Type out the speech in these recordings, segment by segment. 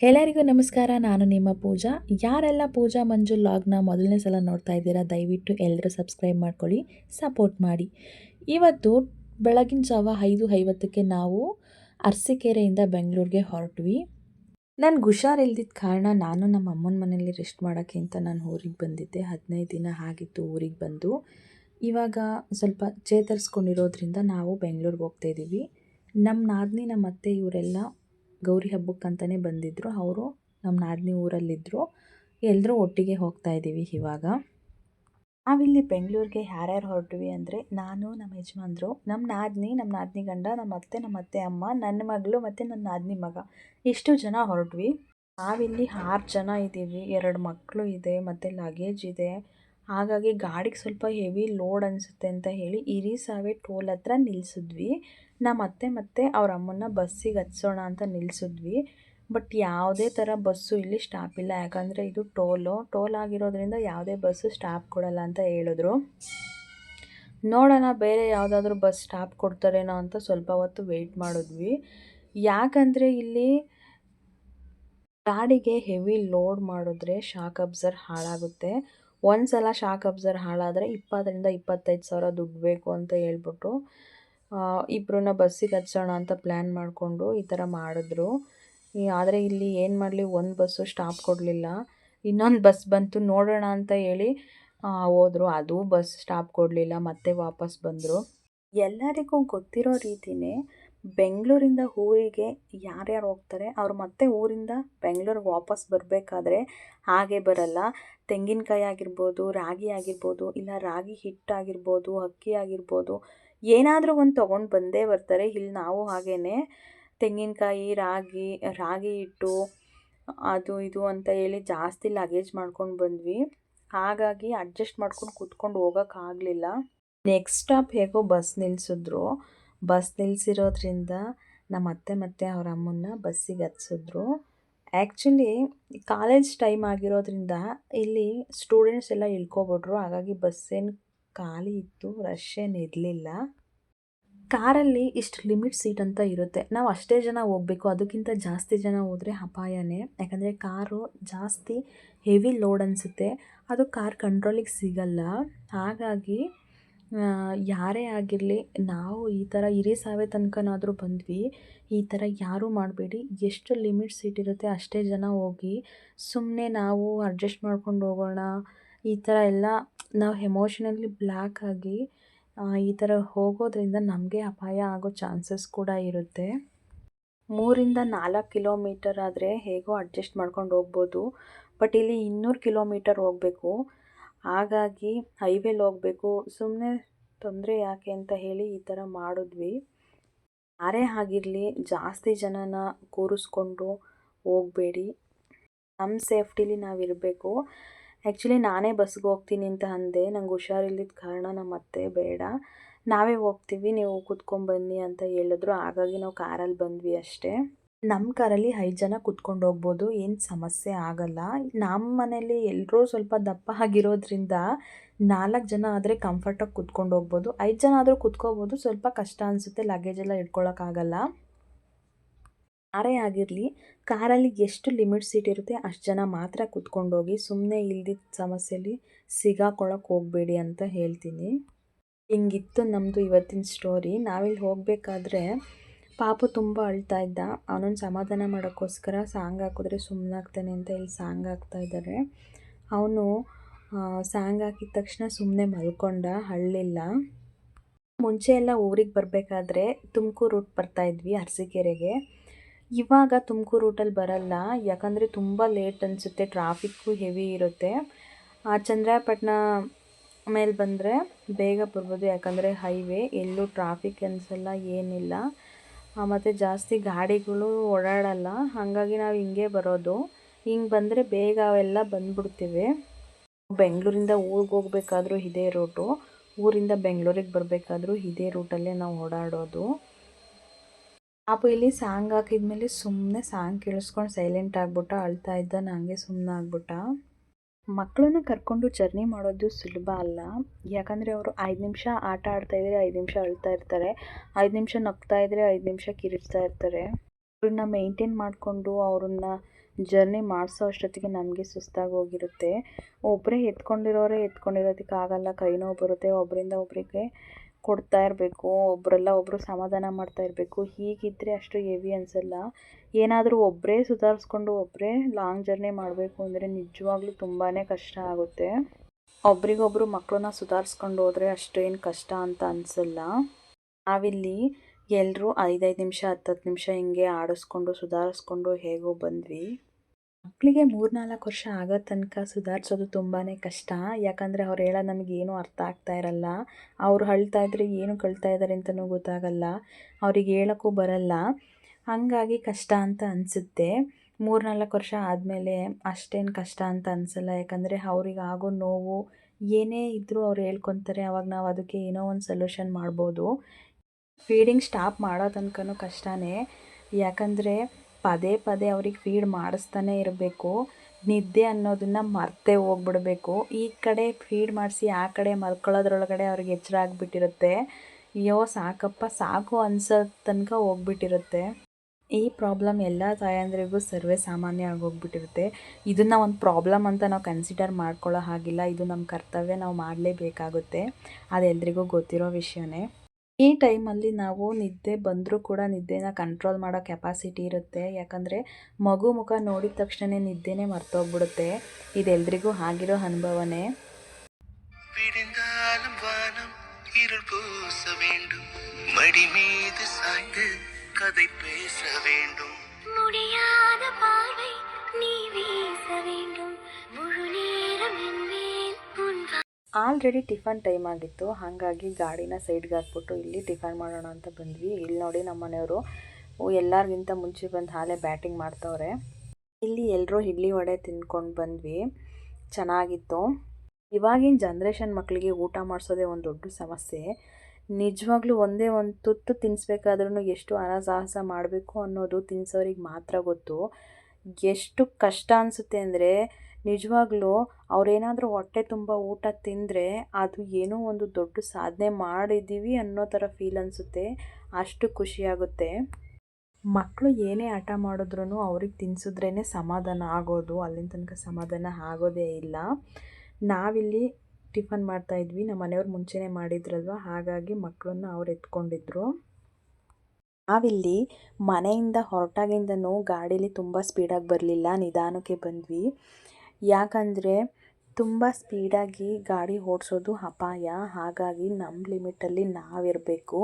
ಎಲ್ಲರಿಗೂ ನಮಸ್ಕಾರ, ನಾನು ನಿಮ್ಮ ಪೂಜಾ. ಯಾರೆಲ್ಲ ಪೂಜಾ ಮಂಜು ಲಾಗ್ನ ಮೊದಲನೇ ಸಲ ನೋಡ್ತಾ ಇದ್ದೀರಾ, ದಯವಿಟ್ಟು ಎಲ್ಲರೂ ಸಬ್ಸ್ಕ್ರೈಬ್ ಮಾಡ್ಕೊಳ್ಳಿ, ಸಪೋರ್ಟ್ ಮಾಡಿ. ಇವತ್ತು ಬೆಳಗಿನ ಜಾವ ಐದು ಐವತ್ತಕ್ಕೆ ನಾವು ಅರಸೀಕೆರೆಯಿಂದ ಬೆಂಗಳೂರಿಗೆ ಹೊರಟ್ವಿ. ನನ್ಗೆ ಹುಷಾರಿಲ್ದಿದ್ದ ಕಾರಣ ನಾನು ನಮ್ಮ ಅಮ್ಮನ ಮನೇಲಿ ರೆಸ್ಟ್ ಮಾಡೋಕ್ಕೆ ಅಂತ ನಾನು ಊರಿಗೆ ಬಂದಿದ್ದೆ. ಹದಿನೈದು ದಿನ ಆಗಿತ್ತು ಊರಿಗೆ ಬಂದು. ಇವಾಗ ಸ್ವಲ್ಪ ಚೇತರಿಸ್ಕೊಂಡಿರೋದ್ರಿಂದ ನಾವು ಬೆಂಗಳೂರಿಗೆ ಹೋಗ್ತಾಯಿದ್ದೀವಿ ನಮ್ಮ ನಾದಿನಿ ನಮ್ಮ ಅತ್ತೆ, ಇವರೆಲ್ಲ ಗೌರಿ ಹಬ್ಬಕ್ಕಂತಲೇ ಬಂದಿದ್ದರು ಅವರು ನಮ್ಮ ನಾದಿನಿ ಊರಲ್ಲಿದ್ದರು ಎಲ್ಲರೂ ಒಟ್ಟಿಗೆ ಹೋಗ್ತಾ ಇದ್ದೀವಿ ಇವಾಗ. ನಾವಿಲ್ಲಿ ಬೆಂಗಳೂರಿಗೆ ಯಾರ್ಯಾರು ಹೊರಟ್ವಿ ಅಂದರೆ ನಾನು, ನಮ್ಮ ಯಜಮಾನ್ರು, ನಮ್ಮ ನಾದಿನಿ ನಮ್ಮ ನಾದಿನಿ ಗಂಡ, ನಮ್ಮ ಅತ್ತೆ ನಮ್ಮ ಅತ್ತೆ ಅಮ್ಮ, ನನ್ನ ಮಗಳು ಮತ್ತು ನನ್ನ ನಾದಿನಿ ಮಗ. ಇಷ್ಟು ಜನ ಹೊರಟ್ವಿ. ನಾವಿಲ್ಲಿ ಆರು ಜನ ಇದ್ದೀವಿ. ಎರಡು ಮಕ್ಕಳು ಇದೆ, ಮತ್ತು ಲಗೇಜ್ ಇದೆ. ಹಾಗಾಗಿ ಗಾಡಿಗೆ ಸ್ವಲ್ಪ ಹೆವಿ ಲೋಡ್ ಅನಿಸುತ್ತೆ ಅಂತ ಹೇಳಿ ಇರಿಸಾವೆ ಟೋಲ್ ಹತ್ರ ನಿಲ್ಲಿಸಿದ್ವಿ ನಮ್ಮ ಮತ್ತೆ ಮತ್ತು ಅವ್ರ ಅಮ್ಮನ್ನ ಬಸ್ಸಿಗೆ ಹಚ್ಚೋಣ ಅಂತ ನಿಲ್ಲಿಸಿದ್ವಿ ಬಟ್ ಯಾವುದೇ ಥರ ಬಸ್ಸು ಇಲ್ಲಿ ಸ್ಟಾಪ್ ಇಲ್ಲ. ಯಾಕಂದರೆ ಇದು ಟೋಲು. ಟೋಲ್ ಆಗಿರೋದ್ರಿಂದ ಯಾವುದೇ ಬಸ್ಸು ಸ್ಟಾಪ್ ಕೊಡಲ್ಲ ಅಂತ ಹೇಳಿದ್ರು. ನೋಡೋಣ, ಬೇರೆ ಯಾವುದಾದ್ರೂ ಬಸ್ ಸ್ಟಾಪ್ ಕೊಡ್ತಾರೇನೋ ಅಂತ ಸ್ವಲ್ಪ ಹೊತ್ತು ವೆಯ್ಟ್ ಮಾಡಿದ್ವಿ. ಯಾಕಂದರೆ ಇಲ್ಲಿ ಗಾಡಿಗೆ ಹೆವಿ ಲೋಡ್ ಮಾಡಿದ್ರೆ ಶಾಕ್ ಅಬ್ಸರ್ ಹಾಳಾಗುತ್ತೆ. ಒಂದು ಸಲ ಶಾಕ್ ಅಬ್ಸರ್ ಹಾಳಾದರೆ ಇಪ್ಪತ್ತರಿಂದ ಇಪ್ಪತ್ತೈದು ಸಾವಿರ ದುಡ್ಡು ಬೇಕು ಅಂತ ಹೇಳ್ಬಿಟ್ಟು ಇಬ್ಬರನ್ನ ಬಸ್ಸಿಗೆ ಹಚ್ಚೋಣ ಅಂತ ಪ್ಲ್ಯಾನ್ ಮಾಡಿಕೊಂಡು ಈ ಥರ ಮಾಡಿದ್ರು. ಆದರೆ ಇಲ್ಲಿ ಏನು ಮಾಡಲಿ, ಒಂದು ಬಸ್ಸು ಸ್ಟಾಪ್ ಕೊಡಲಿಲ್ಲ. ಇನ್ನೊಂದು ಬಸ್ ಬಂತು, ನೋಡೋಣ ಅಂತ ಹೇಳಿ ಹೋದರು. ಅದು ಬಸ್ ಸ್ಟಾಪ್ ಕೊಡಲಿಲ್ಲ, ಮತ್ತೆ ವಾಪಸ್ ಬಂದರು. ಎಲ್ಲರಿಗೂ ಗೊತ್ತಿರೋ ರೀತಿಯೇ ಬೆಂಗಳೂರಿಂದ ಊರಿಗೆ ಯಾರ್ಯಾರು ಹೋಗ್ತಾರೆ, ಅವ್ರು ಮತ್ತೆ ಊರಿಂದ ಬೆಂಗ್ಳೂರಿಗೆ ವಾಪಸ್ ಬರಬೇಕಾದ್ರೆ ಹಾಗೆ ಬರಲ್ಲ. ತೆಂಗಿನಕಾಯಿ ಆಗಿರ್ಬೋದು, ರಾಗಿ ಆಗಿರ್ಬೋದು, ಇಲ್ಲ ರಾಗಿ ಹಿಟ್ಟಾಗಿರ್ಬೋದು ಅಕ್ಕಿ ಆಗಿರ್ಬೋದು, ಏನಾದರೂ ಒಂದು ತೊಗೊಂಡು ಬಂದೇ ಬರ್ತಾರೆ. ಇಲ್ಲಿ ನಾವು ಹಾಗೇ ತೆಂಗಿನಕಾಯಿ, ರಾಗಿ ರಾಗಿ ಹಿಟ್ಟು, ಅದು ಇದು ಅಂತ ಹೇಳಿ ಜಾಸ್ತಿ ಲಗೇಜ್ ಮಾಡ್ಕೊಂಡು ಬಂದ್ವಿ. ಹಾಗಾಗಿ ಅಡ್ಜಸ್ಟ್ ಮಾಡ್ಕೊಂಡು ಕೂತ್ಕೊಂಡು ಹೋಗೋಕ್ಕಾಗಲಿಲ್ಲ ನೆಕ್ಸ್ಟ್ ಸ್ಟಾಪ್ ಹೇಗೋ ಬಸ್ ನಿಲ್ಲಿಸಿದ್ರು ಬಸ್ ನಿಲ್ಲಿಸಿರೋದ್ರಿಂದ ನಮ್ಮ ಅತ್ತೆ ಮತ್ತು ಅವ್ರ ಅಮ್ಮನ್ನ ಬಸ್ಸಿಗೆ ಹತ್ಸಿದ್ರು. ಆ್ಯಕ್ಚುಲಿ ಕಾಲೇಜ್ ಟೈಮ್ ಆಗಿರೋದ್ರಿಂದ ಇಲ್ಲಿ ಸ್ಟೂಡೆಂಟ್ಸ್ ಎಲ್ಲ ಇಳ್ಕೊಬಿಟ್ರು. ಹಾಗಾಗಿ ಬಸ್ಸೇನು ಖಾಲಿ ಇತ್ತು ರಶ್ ಏನು ಇರಲಿಲ್ಲ. ಕಾರಲ್ಲಿ ಇಷ್ಟು ಲಿಮಿಟ್ ಸೀಟ್ ಅಂತ ಇರುತ್ತೆ. ನಾವು ಅಷ್ಟೇ ಜನ ಹೋಗಬೇಕು, ಅದಕ್ಕಿಂತ ಜಾಸ್ತಿ ಜನ ಹೋದರೆ ಅಪಾಯನೇ. ಯಾಕಂದರೆ ಕಾರು ಜಾಸ್ತಿ ಹೆವಿ ಲೋಡ್ ಅನಿಸುತ್ತೆ. ಅದು ಕಾರ್ ಕಂಟ್ರೋಲಿಗೆ ಸಿಗಲ್ಲ. ಹಾಗಾಗಿ ಯಾರೇ ಆಗಿರಲಿ, ನಾವು ಈ ಥರ ಹಿರಿಸಾವೆ ತನಕನಾದರೂ ಬಂದ್ವಿ. ಈ ಥರ ಯಾರೂ ಮಾಡಬೇಡಿ. ಎಷ್ಟು ಲಿಮಿಟ್ ಇಟ್ಟಿರುತ್ತೆ ಅಷ್ಟೇ ಜನ ಹೋಗಿ ಸುಮ್ಮನೆ ನಾವು ಅಡ್ಜಸ್ಟ್ ಮಾಡ್ಕೊಂಡು ಹೋಗೋಣ. ಈ ಥರ ಎಲ್ಲ ನಾವು ಎಮೋಷನಲಿ ಬ್ಲ್ಯಾಕ್ ಆಗಿ ಈ ಥರ ಹೋಗೋದ್ರಿಂದ ನಮಗೆ ಅಪಾಯ ಆಗೋ ಚಾನ್ಸಸ್ ಕೂಡ ಇರುತ್ತೆ. ಮೂರಿಂದ ನಾಲ್ಕು ಕಿಲೋಮೀಟರ್ ಆದರೆ ಹೇಗೋ ಅಡ್ಜಸ್ಟ್ ಮಾಡ್ಕೊಂಡು ಹೋಗ್ಬೋದು. ಬಟ್ ಇಲ್ಲಿ ಇನ್ನೂರು ಕಿಲೋಮೀಟರ್ ಹೋಗಬೇಕು. ಹಾಗಾಗಿ ಹೈವೇಲಿ ಹೋಗಬೇಕು. ಸುಮ್ಮನೆ ತೊಂದರೆ ಯಾಕೆ ಅಂತ ಹೇಳಿ ಈ ಥರ ಮಾಡಿದ್ವಿ. ಯಾರೇ ಆಗಿರಲಿ ಜಾಸ್ತಿ ಜನನ ಕೂರಿಸ್ಕೊಂಡು ಹೋಗಬೇಡಿ. ನಮ್ಮ ಸೇಫ್ಟಿಲಿ ನಾವಿರಬೇಕು ಆ್ಯಕ್ಚುಲಿ ನಾನೇ ಬಸ್ಗೆ ಹೋಗ್ತೀನಿ ಅಂತ ಅಂದೆ. ನಂಗೆ ಹುಷಾರಿಲ್ಲದ ಕಾರಣ ನಮ್ಮ ಅತ್ತೆ ಬೇಡ. ನಾವೇ ಹೋಗ್ತೀವಿ, ನೀವು ಕುತ್ಕೊಂಡ್ಬನ್ನಿ ಅಂತ ಹೇಳಿದ್ರು. ಹಾಗಾಗಿ ನಾವು ಕಾರಲ್ಲಿ ಬಂದ್ವಿ ಅಷ್ಟೇ. ನಮ್ಮ ಕಾರಲ್ಲಿ ಐದು ಜನ ಕುತ್ಕೊಂಡು ಹೋಗ್ಬೋದು, ಏನು ಸಮಸ್ಯೆ ಆಗಲ್ಲ. ನಮ್ಮ ಮನೇಲಿ ಎಲ್ಲರೂ ಸ್ವಲ್ಪ ದಪ್ಪ ಆಗಿರೋದ್ರಿಂದ ನಾಲ್ಕು ಜನ ಆದರೆ ಕಂಫರ್ಟಾಗಿ ಕುತ್ಕೊಂಡು ಹೋಗ್ಬೋದು. ಐದು ಜನ ಆದರೂ ಕುತ್ಕೋಬೋದು, ಸ್ವಲ್ಪ ಕಷ್ಟ ಅನಿಸುತ್ತೆ ಲಗೇಜ್ ಎಲ್ಲ ಇಟ್ಕೊಳ್ಳೋಕ್ಕಾಗಲ್ಲ ಯಾರೇ ಆಗಿರಲಿ, ಕಾರಲ್ಲಿ ಎಷ್ಟು ಲಿಮಿಟ್ ಸೀಟ್ ಇರುತ್ತೆ ಅಷ್ಟು ಜನ ಮಾತ್ರ ಕುತ್ಕೊಂಡೋಗಿ ಸುಮ್ಮನೆ ಇಲ್ದಿದ್ದ ಸಮಸ್ಯೆಯಲ್ಲಿ ಸಿಗಾಕೊಳ್ಳೋಕೆ ಹೋಗಬೇಡಿ ಅಂತ ಹೇಳ್ತೀನಿ. ಹಿಂಗಿತ್ತು ನಮ್ಮದು ಇವತ್ತಿನ ಸ್ಟೋರಿ ನಾವಿಲ್ಲಿ ಹೋಗಬೇಕಾದ್ರೆ ಪಾಪು ತುಂಬ ಅಳ್ತಾ ಇದ್ದ. ಅವನನ್ನು ಸಮಾಧಾನ ಮಾಡೋಕ್ಕೋಸ್ಕರ ಸಾಂಗ್ ಹಾಕಿದ್ರೆ ಸುಮ್ಮನಾಗ್ತಾನೆ ಅಂತ ಇಲ್ಲಿ ಸಾಂಗ್ ಹಾಕ್ತಾ ಇದ್ದಾರೆ ಅವನು ಸಾಂಗ್ ಹಾಕಿದ ತಕ್ಷಣ ಸುಮ್ಮನೆ ಮಲ್ಕೊಂಡ, ಅಳ್ಳಿಲ್ಲ. ಮುಂಚೆ ಎಲ್ಲ ಊರಿಗೆ ಬರಬೇಕಾದ್ರೆ ತುಮಕೂರು ರೂಟ್ ಬರ್ತಾಯಿದ್ವಿ ಅರಸೀಕೆರೆಗೆ. ಇವಾಗ ತುಮಕೂರು ರೂಟಲ್ಲಿ ಬರಲ್ಲ. ಯಾಕಂದರೆ ತುಂಬ ಲೇಟ್ ಅನಿಸುತ್ತೆ ಟ್ರಾಫಿಕ್ಕು ಹೆವಿ ಇರುತ್ತೆ. ಆ ಚಂದ್ರಾಯಪಟ್ಟಣ ಮೇಲೆ ಬಂದರೆ ಬೇಗ ಬರ್ಬೋದು. ಯಾಕಂದರೆ ಹೈವೇ ಎಲ್ಲೂ ಟ್ರಾಫಿಕ್ ಅನಿಸಲ್ಲ, ಏನಿಲ್ಲ. ಮತ್ತು ಜಾಸ್ತಿ ಗಾಡಿಗಳು ಓಡಾಡಲ್ಲ. ಹಾಗಾಗಿ ನಾವು ಹಿಂಗೆ ಬರೋದು. ಹಿಂಗೆ ಬಂದರೆ ಬೇಗ ಅವೆಲ್ಲ ಬಂದ್ಬಿಡ್ತೀವಿ. ಬೆಂಗಳೂರಿಂದ ಊರಿಗೆ ಹೋಗ್ಬೇಕಾದ್ರೂ ಇದೇ ರೂಟು. ಊರಿಂದ ಬೆಂಗಳೂರಿಗೆ ಬರಬೇಕಾದ್ರೂ ಇದೇ ರೂಟಲ್ಲೇ ನಾವು ಓಡಾಡೋದು. ಪಾಪು ಇಲ್ಲಿ ಸಾಂಗ್ ಹಾಕಿದ್ಮೇಲೆ ಸುಮ್ಮನೆ ಸಾಂಗ್ ಕೇಳಿಸ್ಕೊಂಡು ಸೈಲೆಂಟ್ ಆಗ್ಬಿಟ್ಟ, ಅಳ್ತಾ ಇದ್ದ ನನಗೆ ಸುಮ್ಮನೆ ಆಗ್ಬಿಟ್ಟ. ಮಕ್ಕಳನ್ನ ಕರ್ಕೊಂಡು ಜರ್ನಿ ಮಾಡೋದು ಸುಲಭ ಅಲ್ಲ. ಯಾಕಂದರೆ ಅವರು ಐದು ನಿಮಿಷ ಆಟ ಆಡ್ತಾ ಇದ್ರೆ ಐದು ನಿಮಿಷ ಅಳ್ತಾ ಇರ್ತಾರೆ. ಐದು ನಿಮಿಷ ನಗ್ತಾ ಇದ್ದರೆ ಐದು ನಿಮಿಷ ಕಿರಿಚ್ತಾ ಇರ್ತಾರೆ. ಅವ್ರನ್ನ ಮೇಂಟೈನ್ ಮಾಡಿಕೊಂಡು ಅವ್ರನ್ನ ಜರ್ನಿ ಮಾಡಿಸೋ ಅಷ್ಟೊತ್ತಿಗೆ ನಮಗೆ ಸುಸ್ತಾಗಿ ಹೋಗಿರುತ್ತೆ. ಒಬ್ಬರೇ ಎತ್ಕೊಂಡಿರೋರೇ ಎತ್ಕೊಂಡಿರೋದಕ್ಕೆ ಆಗಲ್ಲ ಕೈ ಬರುತ್ತೆ. ಒಬ್ಬರಿಂದ ಒಬ್ಬರಿಗೆ ಕೊಡ್ತಾ ಇರಬೇಕು ಒಬ್ಬರಲ್ಲ ಒಬ್ಬರು ಸಮಾಧಾನ ಮಾಡ್ತಾ ಇರಬೇಕು ಹೀಗಿದ್ದರೆ ಅಷ್ಟು ಹೆವಿ ಅನಿಸಲ್ಲ. ಏನಾದರೂ ಒಬ್ಬರೇ ಸುಧಾರಿಸ್ಕೊಂಡು ಒಬ್ಬರೇ ಲಾಂಗ್ ಜರ್ನಿ ಮಾಡಬೇಕು ಅಂದರೆ ನಿಜವಾಗ್ಲೂ ತುಂಬಾ ಕಷ್ಟ ಆಗುತ್ತೆ. ಒಬ್ರಿಗೊಬ್ರು ಮಕ್ಕಳನ್ನ ಸುಧಾರಿಸ್ಕೊಂಡು ಹೋದರೆ ಅಷ್ಟೇನು ಕಷ್ಟ ಅಂತ ಅನಿಸಲ್ಲ. ನಾವಿಲ್ಲಿ ಎಲ್ಲರೂ ಐದೈದು ನಿಮಿಷ, ಹತ್ತತ್ತು ನಿಮಿಷ ಹಿಂಗೆ ಆಡಿಸ್ಕೊಂಡು, ಸುಧಾರಿಸ್ಕೊಂಡು ಹೇಗೋ ಬಂದ್ವಿ. ಮಕ್ಕಳಿಗೆ ಮೂರ್ನಾಲ್ಕು ವರ್ಷ ಆಗೋ ತನಕ ಸುಧಾರಿಸೋದು ತುಂಬಾ ಕಷ್ಟ. ಯಾಕಂದರೆ ಅವ್ರು ಹೇಳೋದು ನಮಗೇನು ಅರ್ಥ ಆಗ್ತಾ ಇರಲ್ಲ. ಅವ್ರು ಅಳ್ತಾ ಇದ್ರೆ ಏನು ಕಳ್ತಾ ಇದ್ದಾರೆ ಅಂತಲೂ ಗೊತ್ತಾಗಲ್ಲ. ಅವ್ರಿಗೆ ಹೇಳೋಕ್ಕೂ ಬರಲ್ಲ. ಹಾಗಾಗಿ ಕಷ್ಟ ಅಂತ ಅನಿಸುತ್ತೆ. ಮೂರ್ನಾಲ್ಕು ವರ್ಷ ಆದಮೇಲೆ ಅಷ್ಟೇನು ಕಷ್ಟ ಅಂತ ಅನಿಸಲ್ಲ. ಯಾಕಂದರೆ ಅವ್ರಿಗೆ ಆಗೋ ನೋವು ಏನೇ ಇದ್ದರೂ ಅವ್ರು ಹೇಳ್ಕೊತಾರೆ. ಅವಾಗ ನಾವು ಅದಕ್ಕೆ ಏನೋ ಒಂದು ಸೊಲ್ಯೂಷನ್ ಮಾಡ್ಬೋದು. ಫೀಡಿಂಗ್ ಸ್ಟಾಪ್ ಮಾಡೋ ತನಕನೂ ಕಷ್ಟನೇ. ಯಾಕಂದರೆ ಪದೇ ಪದೇ ಅವ್ರಿಗೆ ಫೀಡ್ ಮಾಡಿಸ್ತಾನೆ ಇರಬೇಕು. ನಿದ್ದೆ ಅನ್ನೋದನ್ನು ಮರ್ತೇ ಹೋಗ್ಬಿಡ್ಬೇಕು. ಈ ಕಡೆ ಫೀಡ್ ಮಾಡಿಸಿ, ಆ ಕಡೆ ಮಲ್ಕೊಳ್ಳೋದ್ರೊಳಗಡೆ ಅವ್ರಿಗೆ ಎಚ್ಚರ ಆಗಿಬಿಟ್ಟಿರುತ್ತೆ. ಅಯ್ಯೋ, ಸಾಕಪ್ಪ, ಸಾಕು ಅನ್ಸೋ ತನಕ ಹೋಗ್ಬಿಟ್ಟಿರುತ್ತೆ. ಈ ಪ್ರಾಬ್ಲಮ್ ಎಲ್ಲ ತಾಯಂದ್ರಿಗೂ ಸರ್ವೇ ಸಾಮಾನ್ಯ ಆಗೋಗ್ಬಿಟ್ಟಿರುತ್ತೆ. ಇದನ್ನು ಒಂದು ಪ್ರಾಬ್ಲಮ್ ಅಂತ ನಾವು ಕನ್ಸಿಡರ್ ಮಾಡ್ಕೊಳ್ಳೋ ಹಾಗಿಲ್ಲ. ಇದು ನಮ್ಮ ಕರ್ತವ್ಯ, ನಾವು ಮಾಡಲೇಬೇಕಾಗುತ್ತೆ. ಅದೆಲ್ರಿಗೂ ಗೊತ್ತಿರೋ ವಿಷಯನೇ. ಈ ಟೈಮಲ್ಲಿ ನಾವು ನಿದ್ದೆ ಬಂದರೂ ಕೂಡ ನಿದ್ದೆನ ಕಂಟ್ರೋಲ್ ಮಾಡೋ ಕೆಪಾಸಿಟಿ ಇರುತ್ತೆ ಯಾಕಂದರೆ ಮಗು ಮುಖ ನೋಡಿದ ತಕ್ಷಣ ನಿದ್ದೆನೇ ಮರ್ತೋಗ್ಬಿಡುತ್ತೆ ಇದೆಲ್ರಿಗೂ ಆಗಿರೋ ಅನುಭವನೇ விடிந்தாலும் வானம் இருள் பூச வேண்டும் மடி மீது சாய்ந்து கதை பேச வேண்டும் முடியாத பார்வை நீ வீச வேண்டும் ಆಲ್ರೆಡಿ ಟಿಫನ್ ಟೈಮ್ ಆಗಿತ್ತು. ಹಾಗಾಗಿ ಗಾಡಿನ ಸೈಡ್ಗೆ ಹಾಕ್ಬಿಟ್ಟು ಇಲ್ಲಿ ಟಿಫನ್ ಮಾಡೋಣ ಅಂತ ಬಂದ್ವಿ. ಇಲ್ಲಿ ನೋಡಿ ನಮ್ಮ ಮನೆಯವರು ಎಲ್ಲರಿಗಿಂತ ಮುಂಚೆ ಬಂದು ಹಾಲೆ ಬ್ಯಾಟಿಂಗ್ ಮಾಡ್ತವ್ರೆ. ಇಲ್ಲಿ ಎಲ್ಲರೂ ಇಡ್ಲಿ ವಡೆ ತಿನ್ಕೊಂಡು ಬಂದ್ವಿ. ಚೆನ್ನಾಗಿತ್ತು. ಇವಾಗಿನ ಜನ್ರೇಷನ್ ಮಕ್ಕಳಿಗೆ ಊಟ ಮಾಡಿಸೋದೇ ಒಂದು ದೊಡ್ಡ ಸಮಸ್ಯೆ. ನಿಜವಾಗ್ಲೂ ಒಂದೇ ಒಂದು ತುತ್ತು ತಿನ್ನಿಸ್ಬೇಕಾದ್ರೂ ಎಷ್ಟು ಅನಸಾಹಸ ಮಾಡಬೇಕು ಅನ್ನೋದು ತಿನ್ನಿಸೋರಿಗೆ ಮಾತ್ರ ಗೊತ್ತು. ಎಷ್ಟು ಕಷ್ಟ ಅನಿಸುತ್ತೆ ಅಂದರೆ ನಿಜವಾಗ್ಲೂ ಅವರೇನಾದರೂ ಹೊಟ್ಟೆ ತುಂಬ ಊಟ ತಿಂದರೆ ಅದು ಏನೋ ಒಂದು ದೊಡ್ಡ ಸಾಧನೆ ಮಾಡಿದ್ದೀವಿ ಅನ್ನೋ ಥರ ಫೀಲ್ ಅನಿಸುತ್ತೆ. ಅಷ್ಟು ಖುಷಿಯಾಗುತ್ತೆ ಮಕ್ಕಳು ಏನೇ ಆಟ ಮಾಡಿದ್ರೂ ಅವ್ರಿಗೆ ತಿನ್ಸಿದ್ರೇ ಸಮಾಧಾನ ಆಗೋದು, ಅಲ್ಲಿನ ತನಕ ಸಮಾಧಾನ ಆಗೋದೇ ಇಲ್ಲ. ನಾವಿಲ್ಲಿ ಟಿಫನ್ ಮಾಡ್ತಾಯಿದ್ವಿ ನಮ್ಮ ಮನೆಯವ್ರು ಮುಂಚೆನೇ ಮಾಡಿದ್ರಲ್ವ? ಹಾಗಾಗಿ ಮಕ್ಕಳನ್ನ ಅವ್ರು ಎತ್ಕೊಂಡಿದ್ರು. ನಾವಿಲ್ಲಿ ಮನೆಯಿಂದ ಹೊರಟಾಗಿಂದನೂ ಗಾಡೀಲಿ ತುಂಬ ಸ್ಪೀಡಾಗಿ ಬರಲಿಲ್ಲ, ನಿಧಾನಕ್ಕೆ ಬಂದ್ವಿ. ಯಾಕಂದರೆ ತುಂಬ ಸ್ಪೀಡಾಗಿ ಗಾಡಿ ಓಡಿಸೋದು ಅಪಾಯ. ಹಾಗಾಗಿ ನಮ್ಮ ಲಿಮಿಟಲ್ಲಿ ನಾವಿರಬೇಕು.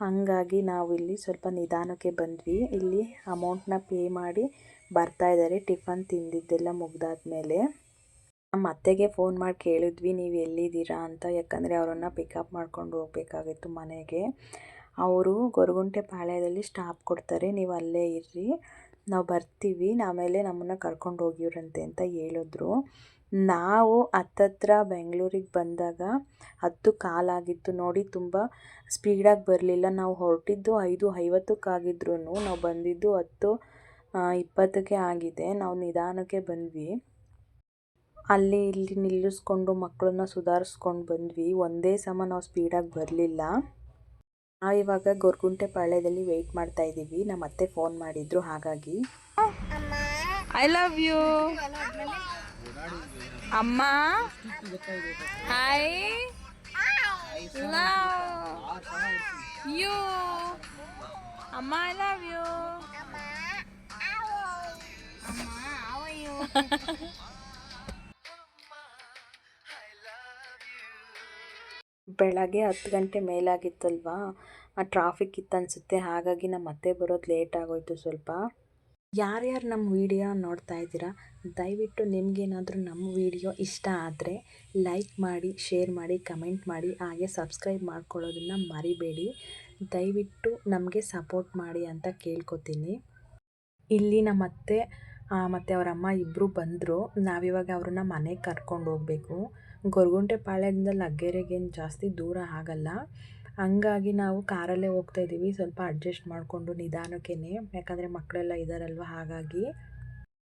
ಹಾಗಾಗಿ ನಾವು ಇಲ್ಲಿ ಸ್ವಲ್ಪ ನಿಧಾನಕ್ಕೆ ಬಂದ್ವಿ. ಇಲ್ಲಿ ಅಮೌಂಟ್ನ ಪೇ ಮಾಡಿ ಬರ್ತಾ ಇದ್ದಾರೆ. ಟಿಫನ್ ತಿಂದಿದ್ದೆಲ್ಲ ಮುಗ್ದಾದ್ಮೇಲೆ. ನಮ್ಮ ಅತ್ತೆಗೆ ಫೋನ್ ಮಾಡಿ ಕೇಳಿದ್ವಿ, ನೀವು ಎಲ್ಲಿದ್ದೀರಾ ಅಂತ? ಯಾಕಂದರೆ ಅವರನ್ನು ಪಿಕಪ್ ಮಾಡ್ಕೊಂಡು ಹೋಗಬೇಕಾಗಿತ್ತು ಮನೆಗೆ. ಅವರು ಗೊರಗುಂಟೆ ಪಾಳ್ಯದಲ್ಲಿ ಸ್ಟಾಪ್ ಕೊಡ್ತಾರೆ. ನೀವು ಅಲ್ಲೇ ಇರ್ರಿ. ನಾವು ಬರ್ತೀವಿ ಆಮೇಲೆ ನಮ್ಮನ್ನು ಕರ್ಕೊಂಡು ಹೋಗಿವ್ರಂತೆ ಅಂತ ಹೇಳಿದ್ರು. ನಾವು ಹತ್ತತ್ರ ಬೆಂಗಳೂರಿಗೆ ಬಂದಾಗ ಹತ್ತು ಕಾಲಾಗಿತ್ತು ನೋಡಿ ತುಂಬ ಸ್ಪೀಡಾಗಿ ಬರಲಿಲ್ಲ. ನಾವು ಹೊರಟಿದ್ದು ಐದು ಐವತ್ತಕ್ಕಾಗಿದ್ರೂ ನಾವು ಬಂದಿದ್ದು ಹತ್ತು ಇಪ್ಪತ್ತಕ್ಕೆ ಆಗಿದೆ. ನಾವು ನಿಧಾನಕ್ಕೆ ಬಂದ್ವಿ. ಅಲ್ಲಿ ಇಲ್ಲಿ ನಿಲ್ಲಿಸ್ಕೊಂಡು ಮಕ್ಕಳನ್ನ ಸುಧಾರಿಸ್ಕೊಂಡು ಬಂದ್ವಿ. ಒಂದೇ ಸಮ ನಾವು ಸ್ಪೀಡಾಗಿ ಬರಲಿಲ್ಲ. ನಾವು ಇವಾಗ ಗೊರ್ಗುಂಟೆ ಪಾಳ್ಯದಲ್ಲಿ ವೆಯ್ಟ್ ಮಾಡ್ತಾ ಇದ್ದೀವಿ. ನಮ್ಮ ಅತ್ತೆ ಫೋನ್ ಮಾಡಿದ್ರು ಹಾಗಾಗಿ. ಐ ಲವ್ ಯು ಅಮ್ಮ. ಹಾಯ್ ಲವ್ ಯು ಅಮ್ಮ ಐ ಲವ್ ಯು ಬೆಳಗ್ಗೆ ಹತ್ತು ಗಂಟೆ ಮೇಲಾಗಿತ್ತಲ್ವಾ? ಟ್ರಾಫಿಕ್ ಇತ್ತು ಅನಿಸುತ್ತೆ. ಹಾಗಾಗಿ ನಮ್ಮ ಅತ್ತೆ ಬರೋದು ಲೇಟ್ ಆಗೋಯ್ತು ಸ್ವಲ್ಪ. ಯಾರ್ಯಾರು ನಮ್ಮ ವೀಡಿಯೋ ನೋಡ್ತಾ ಇದ್ದೀರಾ? ದಯವಿಟ್ಟು ನಿಮಗೇನಾದರೂ ನಮ್ಮ ವೀಡಿಯೋ ಇಷ್ಟ ಆದರೆ ಲೈಕ್ ಮಾಡಿ ಶೇರ್ ಮಾಡಿ ಕಮೆಂಟ್ ಮಾಡಿ, ಹಾಗೆ ಸಬ್ಸ್ಕ್ರೈಬ್ ಮಾಡ್ಕೊಳ್ಳೋದನ್ನು ಮರಿಬೇಡಿ. ದಯವಿಟ್ಟು ನಮಗೆ ಸಪೋರ್ಟ್ ಮಾಡಿ ಅಂತ ಕೇಳ್ಕೊತೀನಿ. ಇಲ್ಲಿ ನಮ್ಮ ಅತ್ತೆ ಮತ್ತು ಅವರ ಅಮ್ಮ ಇಬ್ಬರು ಬಂದರು. ನಾವಿವಾಗ ಅವ್ರನ್ನ ಮನೆಗೆ ಕರ್ಕೊಂಡು ಹೋಗಬೇಕು. ಗೊರಗುಂಟೆ ಪಾಳ್ಯದಿಂದ ಲಗ್ಗೆರೆಗೇನು ಜಾಸ್ತಿ ದೂರ ಆಗಲ್ಲ. ಹಂಗಾಗಿ ನಾವು ಕಾರಲ್ಲೇ ಹೋಗ್ತಾ ಇದ್ದೀವಿ. ಸ್ವಲ್ಪ ಅಡ್ಜಸ್ಟ್ ಮಾಡಿಕೊಂಡು ನಿಧಾನಕ್ಕೇ ಯಾಕಂದರೆ ಮಕ್ಕಳೆಲ್ಲ ಇದ್ದಾರಲ್ವ ಹಾಗಾಗಿ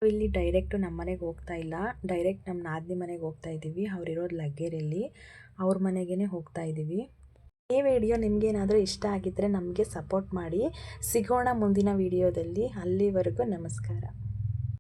ಇಲ್ಲಿ ಡೈರೆಕ್ಟು ನಮ್ಮ ಮನೆಗೆ ಹೋಗ್ತಾ ಇಲ್ಲ. ಡೈರೆಕ್ಟ್ ನಮ್ಮ ನಾದಿನಿ ಮನೆಗೆ ಹೋಗ್ತಾ ಇದ್ದೀವಿ. ಅವರಿರೋದು ಲಗ್ಗೆರೆಯಲ್ಲಿ ಅವ್ರ ಮನೆಗೇ ಹೋಗ್ತಾ ಇದ್ದೀವಿ. ಈ ವಿಡಿಯೋ ನಿಮಗೇನಾದರೂ ಇಷ್ಟ ಆಗಿದ್ದರೆ ನಮಗೆ ಸಪೋರ್ಟ್ ಮಾಡಿ. ಸಿಗೋಣ ಮುಂದಿನ ವಿಡಿಯೋದಲ್ಲಿ. ಅಲ್ಲಿವರೆಗೂ ನಮಸ್ಕಾರ.